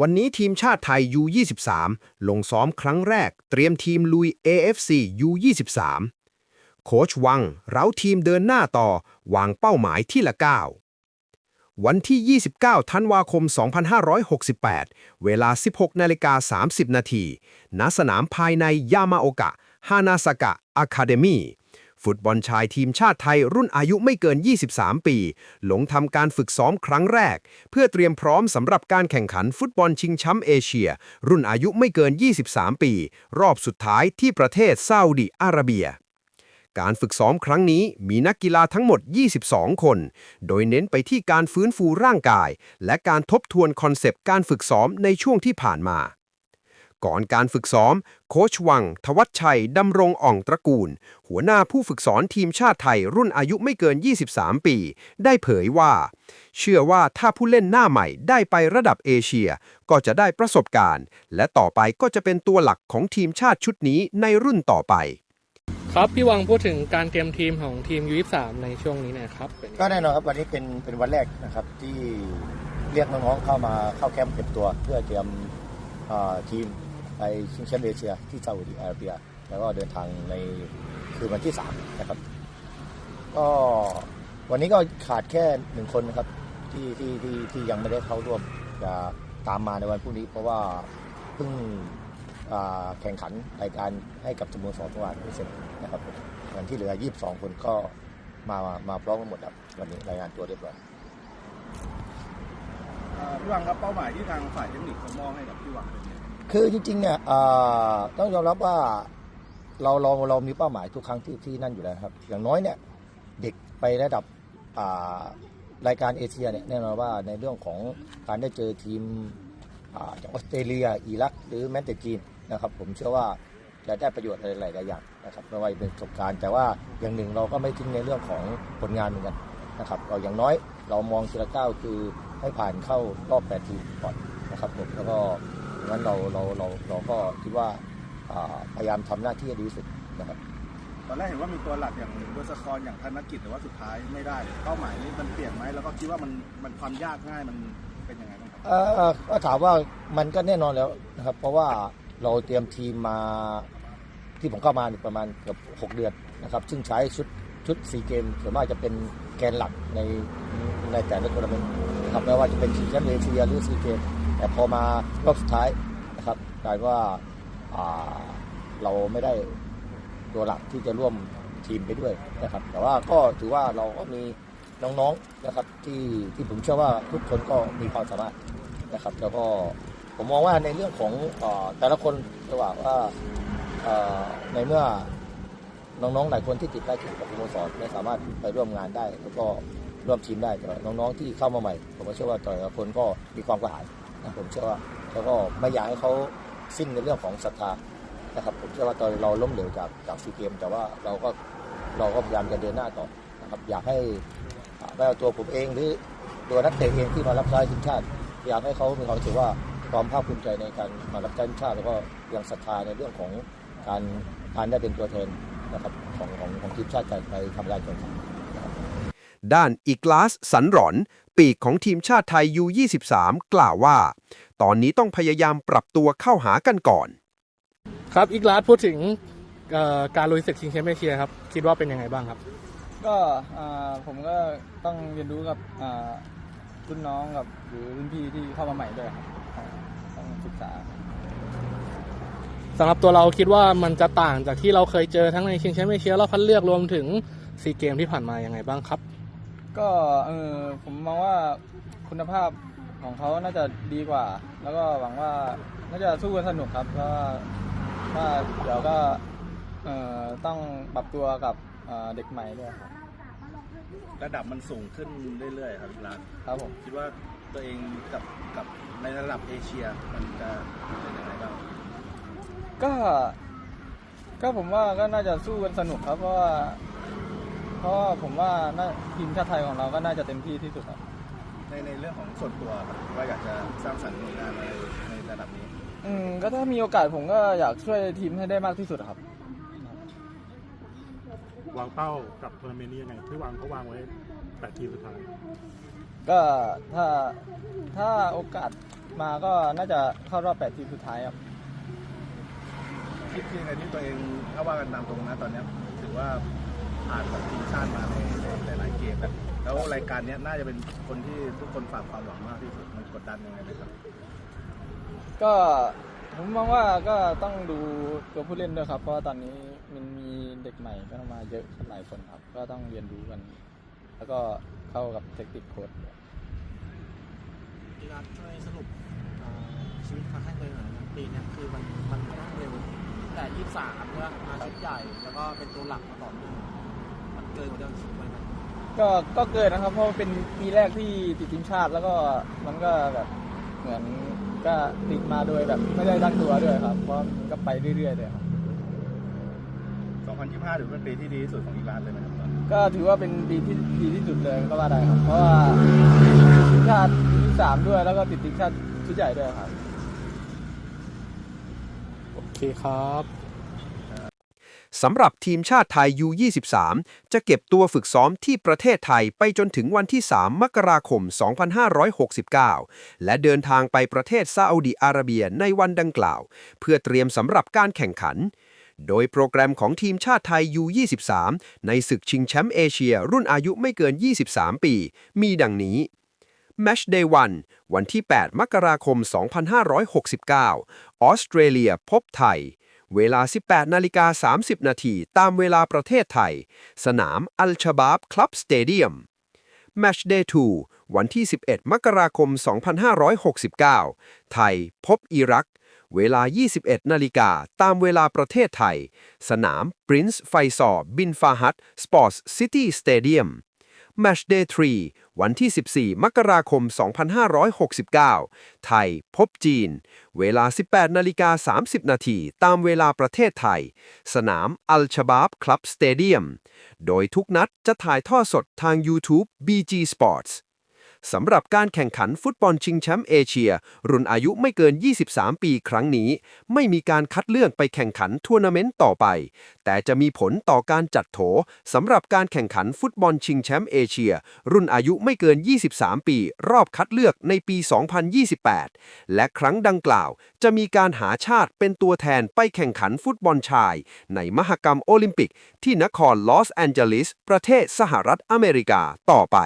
วันนี้ทีมชาติไทย U23 ลงซ้อมครั้งแรก เตรียมทีมลุย AFC U23 โค้ชวัง เร้าทีมเดินหน้าต่อ วางเป้าหมายที่ละก้าววันที่ 29 ธันวาคม 2568 เวลา 16นาฬิกา30 นาทีณสนามภายในยามาโอกะฮานาสกะอะคาเดมี่ ฟุตบอลชายทีมชาติไทยรุ่นอายุไม่เกิน 23 ปี หลงทำการฝึกซ้อมครั้งแรก เพื่อเตรียมพร้อมสำหรับการแข่งขันฟุตบอลชิงแชมป์เอเชีย รุ่นอายุไม่เกิน 23 ปี รอบสุดท้ายที่ประเทศซาอุดิอาระเบียการฝึกซ้อมครั้งนี้มีนักกีฬาทั้งหมด 22 คน โดยเน้นไปที่การฟื้นฟูร่างกาย และการทบทวนคอนเซปต์การฝึกซ้อมในช่วงที่ผ่านมา ก่อนการฝึกซ้อม โค้ชวัง ทวัชชัย ดำรงอ่องตระกูล หัวหน้าผู้ฝึกสอนทีมชาติไทยรุ่นอายุไม่เกิน 23 ปี ได้เผยว่า เชื่อว่าถ้าผู้เล่นหน้าใหม่ได้ไประดับเอเชีย ก็จะได้ประสบการณ์ และต่อไปก็จะเป็นตัวหลักของทีมชาติชุดนี้ในรุ่นต่อไปครับพี่วังพูดถึงการเตรียมทีมของทีมยู2 3ในช่วงนี้หนะครับเป็นก็แน่นอนครับวันนี้เป็นเป็นวันแรกนะครับที่เรียกน้องๆเข้ามาเข้าแคมป์เก็บตัว เพื่อเตรียมอ่าทีม ไปชิงแชมป์เอเชียที่ซาอุดิอาระเบีย แล้วก็เดินทางในคืนวันที่ 3 นะครับ ก็วันนี้ก็ขาดแค่หนึ่งคนนะครับที่ที่ที่ที่ยังไม่ได้เข้าร่วมจะตามมาในวันพรุ่งนี้ เพราะว่าเพิ่งแข่งขันรายการให้กับสโมสรเมื่อวานไม่เสร็จนะครับวันที่เหลือ 22 คนก็มามามาพร้อมกันหมดครับวันนี้รายงานตัวเรียบร้อยพี่วังครับเป้าหมายที่ทางฝ่ายเทคนิคเขามอบให้กับพี่วังเป็นไง คือจริงๆเนี่ยต้องยอมรับว่าเราเราเรามีเป้าหมายทุกครั้งที่ที่นั่นอยู่แล้วครับ อย่างน้อยเนี่ยเด็กไประดับรายการเอเชียเนี่ยแน่นอนว่าในเรื่องของการได้เจอทีมอ่าจากออสเตรเลียอิรัก หรือแม้แต่จีนนะครับ ผมเชื่อว่าจะได้ประโยชน์อะไรหลายๆอย่างนะครับไม่ว่าจะเป็นประสบการณ์แต่ว่าอย่างหนึ่งเราก็ไม่ทิ้งในเรื่องของผลงานเหมือนกันนะครับเราอย่างน้อยเรามองทีละก้าวคือให้ผ่านเข้ารอบแปดทีมก่อนนะครับผมแล้วก็ งั้นเราเราเราเราก็คิดว่าอ่าพยายามทำหน้าที่ให้ดีที่สุดนะครับตอนแรกเห็นว่ามีตัวหลักอย่างเวอร์สคอนอย่างธนกิจแต่ว่าสุดท้ายไม่ได้เป้าหมายนี้มันเปลี่ยนไหมแล้วก็คิดว่ามันมันความยากง่ายมันเป็นยังไงบ้างครับเอ่อก็ถามว่ามันก็แน่นอนแล้วนะครับ เพราะว่าเราเตรียมทีมมาที่ผมเข้ามาเนี่ยประมาณเกือบ6เดือนนะครับ ซึ่งใช้ชุดชุดซีเกมส่วนมากจะเป็นแกนหลักในในแต่ละทัวร์นาเมนต์นะครับไม่ว่าจะเป็นชิงแชมป์เอเชียหรือซีเกม แต่พอมารอบสุดท้ายนะครับกลายว่าาเราไม่ได้ตัวหลักที่จะร่วมทีมไปด้วยนะครับ แต่ว่าก็ถือว่าเราก็มีน้องๆนะครับที่ที่ผมเชื่อว่าทุกคนก็มีความสามารถนะครับ แล้วก็ผมมองว่าในเรื่องของอแต่ละคนระหว่างว่าในเมื่อน้องๆหลายคนที่ติดได้ถึงกับสโมสรไม่สามารถไปร่วมงานได้ แล้วก็ร่วมทีมได้แต่น้องๆที่เข้ามาใหม่ ผมก็เชื่อว่าแต่ละคนก็มีความกระหาย นะผมเชื่อว่าแล้วก็ไม่อยากให้เขาสิ้นในเรื่องของศรัทธานะครับผมเชื่อว่าตอนเราล้มเหลวจากจากซีเกม แต่ว่าเราก็เราก็พยายามจะเดินหน้าต่อนะครับอยากให้ไม่ว่าตัวผมเองหรือตัวนักเตะเองที่มารับใช้ทีมชาติอยากให้เขามีความรู้สึกว่าความภาคภูมิใจในการมารับใช้ทีมชาติแล้วก็ยังศรัทธาในเรื่องของการการได้เป็นตัวแทนนะครับของของของทีมชาติไทยไปทำรายการแข่งขันด้านอีกลาสสันหรอน ปีกของทีมชาติไทย U23 กล่าวว่า ตอนนี้ต้องพยายามปรับตัวเข้าหากันก่อน ครับอีกลาสพูดถึงเอ่อการลุยศึกชิงแชมป์เอเชียครับ คิดว่าเป็นยังไงบ้างครับ ก็อ่าผมก็ต้องเรียนรู้กับอ่ารุ่นน้องกับหรือรุ่นพี่ที่เข้ามาใหม่ด้วยครับอ่าต้องศึกษาสำหรับตัวเราคิดว่ามันจะต่างจากที่เราเคยเจอทั้งในชิงแชมป์เอเชียรอบคัดเลือกรวมถึงซีเกมที่ผ่านมายังไงบ้างครับ ก็เออผมมองว่าคุณภาพของเขาน่าจะดีกว่า แล้วก็หวังว่าน่าจะสู้กันสนุกครับแล้วก็ว่าเดี๋ยวก็เอ่อต้องปรับตัวกับอ่าเด็กใหม่ด้วยครับ ระดับมันสูงขึ้นเรื่อยๆครับพี่รักครับผม คิดว่าตัวเองกับกับในระดับเอเชียมันจะเป็นยังไงบ้างก็ ก็ผมว่าก็น่าจะสู้กันสนุกครับเพราะว่า เพราะว่าผมว่าน่าทีมชาติไทยของเราก็น่าจะเต็มที่ที่สุดครับ ในในเรื่องของส่วนตัวครับว่าอยากจะสร้างสรรค์ผลงานอะไรในระดับนี้อืมก็ถ้ามีโอกาสผมก็อยากช่วยทีมให้ได้มากที่สุดครับ วางเป้ากับทัวร์นาเมนต์นี้ยังไงที่วางเขาวางไว้แปดทีมสุดท้ายก็ถ้าถ้าโอกาสมาก็น่าจะเข้ารอบ8ทีมสุดท้ายครับ คิดยังไงที่ตัวเองถ้าว่ากันตามตรงนะตอนเนี้ยถือว่า ผ่านกับทีมชาติมาในในหลายๆเกมแล้วแล้วรายการเนี้ยน่าจะเป็นคนที่ทุกคนฝากความหวังมากที่สุดมันกดดันยังไงไหมครับ ก็ผมมองว่าก็ต้องดูตัวผู้เล่นด้วยครับ เพราะว่าตอนนี้มันมีเด็กใหม่เข้ามาเยอะหลายคนครับ ก็ต้องเรียนรู้กัน แล้วก็เข้ากับเทคนิคโค้ดพี่รัฐช่วยสรุปอ่าชีวิตครั้งแรกเลยหน่อยนะปีเนี้ยคือมันมันค่อนข้างเร็วแต่ยี่สามเมื่อมาชุดใหญ่ แล้วก็เป็นตัวหลักมาต่อเนื่องมัน เกินกว่าที่เราคิดไว้ไหมก็ก็เกิดนะครับ เพราะว่าเป็นปีแรกที่ติดทีมชาติแล้วก็มันก็แบบเหมือนก็ติดมาโดยแบบไม่ได้ตั้งตัวด้วยครับ เพราะมันก็ไปเรื่อยๆเลยครับ 2025ถือเป็นปีที่ดีที่สุดของอีรานเลยไหมครับก็ถือว่าเป็นปีที่ดีที่สุดเลยก็ว่าได้ครับ เพราะว่าทีมชาติที่สามด้วย แล้วก็ติดทีมชาติชุดใหญ่ด้วยครับ โอเคครับ สำหรับทีมชาติไทย U23 จะเก็บตัวฝึกซ้อมที่ประเทศไทยไปจนถึงวันที่ 3 มกราคม 2569 และเดินทางไปประเทศซาอุดิอาระเบียในวันดังกล่าว เพื่อเตรียมสำหรับการแข่งขัน โดยโปรแกรมของทีมชาติไทย U23 ในศึกชิงแชมป์เอเชีย รุ่นอายุไม่เกิน 23 ปี มีดังนี้ Match Day 1 วันที่ 8 มกราคม 2569 ออสเตรเลียพบไทย เวลา 18 นาฬิกา 30 นาทีตามเวลาประเทศไทย สนามอัลชบาบคลับสเตเดียม Match Day 2 วันที่ 11 มกราคม 2569 ไทยพบอิรัก เวลา 21 นาฬิกาตามเวลาประเทศไทย สนาม Prince Faisal bin Fahad Sports City Stadium Match Day 3 วันที่ 14 มกราคม 2569 ไทยพบจีน เวลา 18 นาฬิกา 30 นาทีตามเวลาประเทศไทย สนามอัลชบาบคลับสเตเดียม โดยทุกนัดจะถ่ายทอดสดทาง YouTube BG Sports สำหรับการแข่งขันฟุตบอลชิงแชมป์เอเชีย รุ่นอายุไม่เกิน 23 ปีครั้งนี้ ไม่มีการคัดเลือกไปแข่งขันทัวร์นาเมนต์ต่อไป แต่จะมีผลต่อการจัดโถสำหรับการแข่งขันฟุตบอลชิงแชมป์เอเชีย รุ่นอายุไม่เกิน 23 ปี รอบคัดเลือกในปี 2028 และครั้งดังกล่าว จะมีการหาชาติเป็นตัวแทนไปแข่งขันฟุตบอลชาย ในมหกรรมโอลิมปิก ที่นครลอสแอนเจลิส ประเทศสหรัฐอเมริกาต่อไป